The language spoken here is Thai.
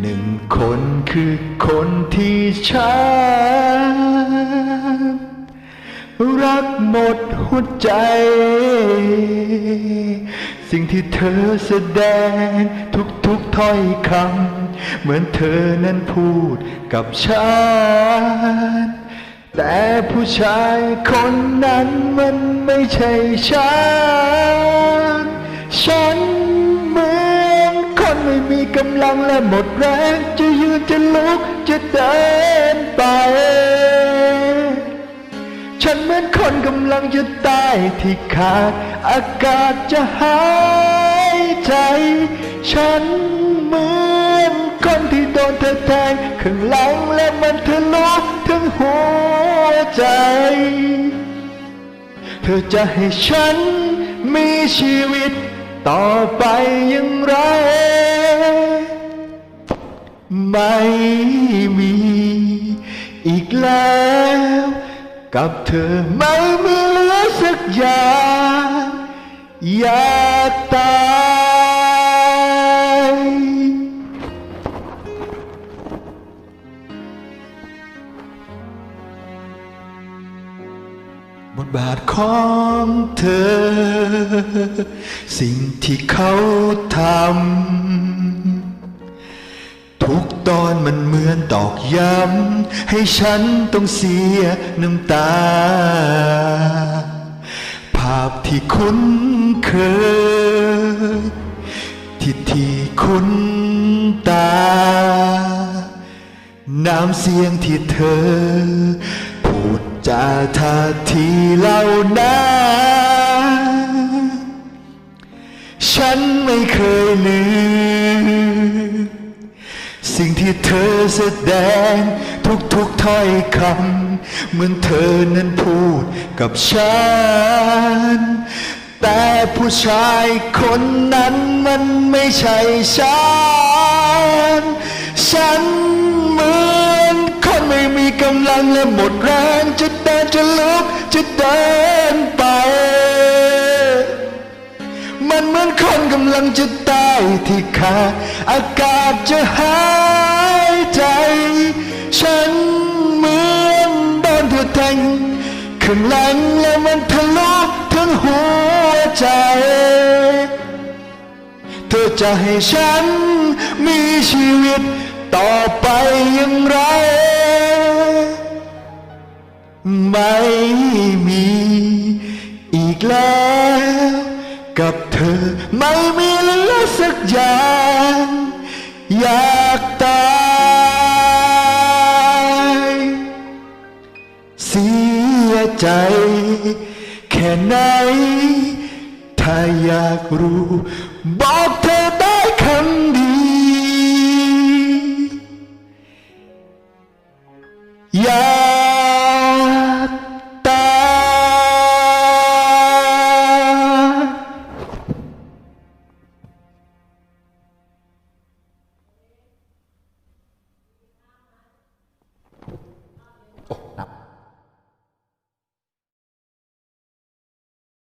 หนึ่งคนคือคนที่ฉันรักหมดหัวใจ สิ่งที่เธอแสดงทุกๆถ้อยคำ เหมือนเธอนั้นพูดกับฉัน แต่ผู้ชายคนนั้นมันไม่ใช่ฉัน ฉัน กำลังและหมดแรง จะยืนจะลุกจะเดินไป ฉันเหมือนคนกำลังจะตายที่ขาด อากาศจะหายใจ ฉันเหมือนคนที่โดนเธอแทงข้างหลังและมันทะลุถึงหัวใจ เธอจะให้ฉันมีชีวิตต่อไปอย่างไร ไม่มี อีกแล้ว กับเธอไม่มีเหลือสักอย่างอยากตายบทบาทของเธอ สิ่งที่เขาทำ ตอนมันเหมือนตอกย้ำ ให้ฉันต้องเสียน้ำตา ภาพที่คุ้นเคย ที่ที่คุ้นตา น้ำเสียงที่เธอ พูดจาท่าทีเหล่านั้นฉันไม่เคยลืม สิ่งที่เธอแสดงทุกๆถ้อยคำ เหมือนเธอนั้นพูดกับฉัน แต่ผู้ชายคนนั้นมันไม่ใช่ฉัน ฉันเหมือนคนไม่มีกำลังและหมดแรงจะเดินจะลุก อนคนกำลังจะตายที่ขาดอากาศจะหายใจ ฉันเหมือนโดนเธอแทงข้างหลังแล้วมันทะลุถึงหัวใจ เธอจะให้ฉันมีชีวิตต่อไปอย่างไร ไม่มีอีกแล้ว ไม่มีเหลือสักอย่าง อยากตายเสียใจ แค่ไหน ถ้าอยากรู้ บอกเธอได้คำเดียวอยา